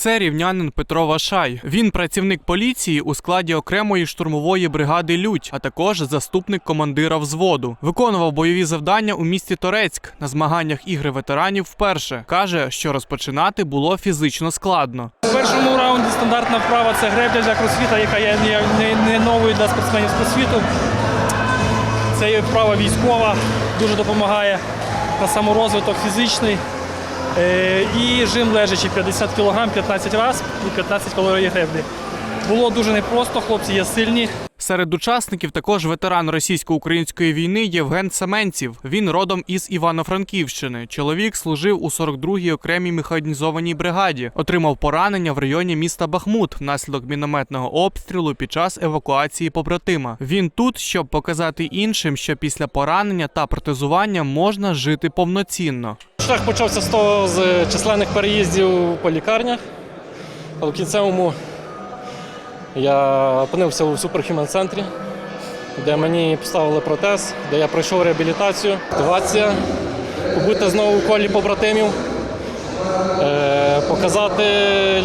Це рівнянин Петро Вашай. Він працівник поліції у складі окремої штурмової бригади Людь, а також заступник командира взводу. Виконував бойові завдання у місті Торецьк на змаганнях ігри ветеранів вперше. каже, що розпочинати було фізично складно. У першому раунді стандартна вправа це гребля для кросфіта, яка є не, новою для спортсменів з кросфіту. Це вправа військова, дуже допомагає на саморозвиток фізичний. Е, і жим лежачи 50 кг 15 разів і 15 калорій греблі. Було дуже непросто, хлопці є сильні. Серед учасників також ветеран російсько-української війни Євген Семенців. Він родом із Івано-Франківщини. Чоловік служив у 42-й окремій механізованій бригаді. Отримав поранення в районі міста Бахмут внаслідок мінометного обстрілу під час евакуації побратима. Він тут, щоб показати іншим, що після поранення та протезування можна жити повноцінно. Шлях почався з того з численних переїздів по лікарнях. А в кінцевому я опинився у суперхюмен центрі, де мені поставили протез, де я пройшов реабілітацію. Мотивація побути знову в колі побратимів, е, показати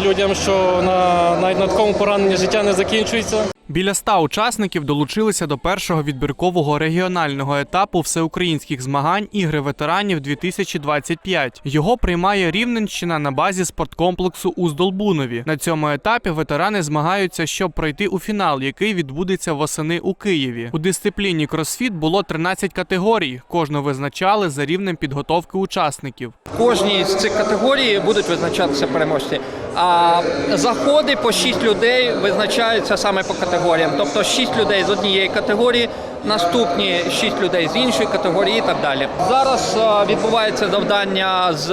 людям, що на, навіть на такому пораненні життя не закінчується. Біля ста учасників долучилися до першого відбіркового регіонального етапу всеукраїнських змагань ігри ветеранів 2025. Його приймає Рівненщина на базі спорткомплексу у Здолбунові. На цьому етапі ветерани змагаються, щоб пройти у фінал, який відбудеться восени у Києві. У дисципліні кросфіт було 13 категорій. Кожну визначали за рівнем підготовки учасників. Кожній з цих категорій будуть визначатися переможці. А заходи по 6 людей визначаються саме по категоріям. Тобто 6 людей з однієї категорії, наступні 6 людей з іншої категорії і так далі. Зараз відбувається завдання з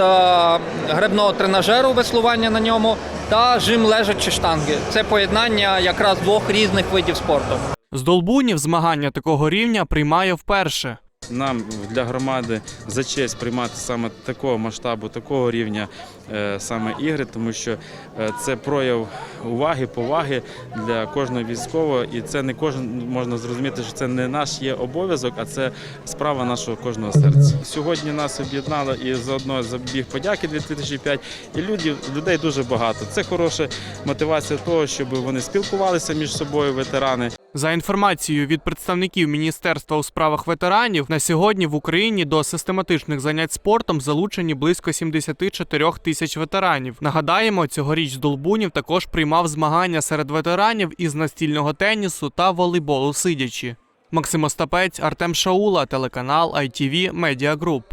гребного тренажеру, веслування на ньому та жим лежачі штанги. Це поєднання якраз двох різних видів спорту. Здолбунів змагання такого рівня приймає вперше. Нам для громади за честь приймати саме такого масштабу, такого рівня е, саме ігри, тому що е, це прояв уваги, поваги для кожного військового, і це не кожен можна зрозуміти, що це не наш є обов'язок, а це справа нашого кожного серця. Сьогодні нас об'єднало і заодно забіг подяки 2005, і люди, людей дуже багато. Це хороша мотивація того, щоб вони спілкувалися між собою, ветерани. За інформацією від представників Міністерства у справах ветеранів, на сьогодні в Україні до систематичних занять спортом залучені близько 74 тисяч ветеранів. Нагадаємо, цьогоріч Долбунів також приймав змагання серед ветеранів із настільного тенісу та волейболу сидячи. Максим Остапець, Артем Шаула, телеканал ITV Media Group.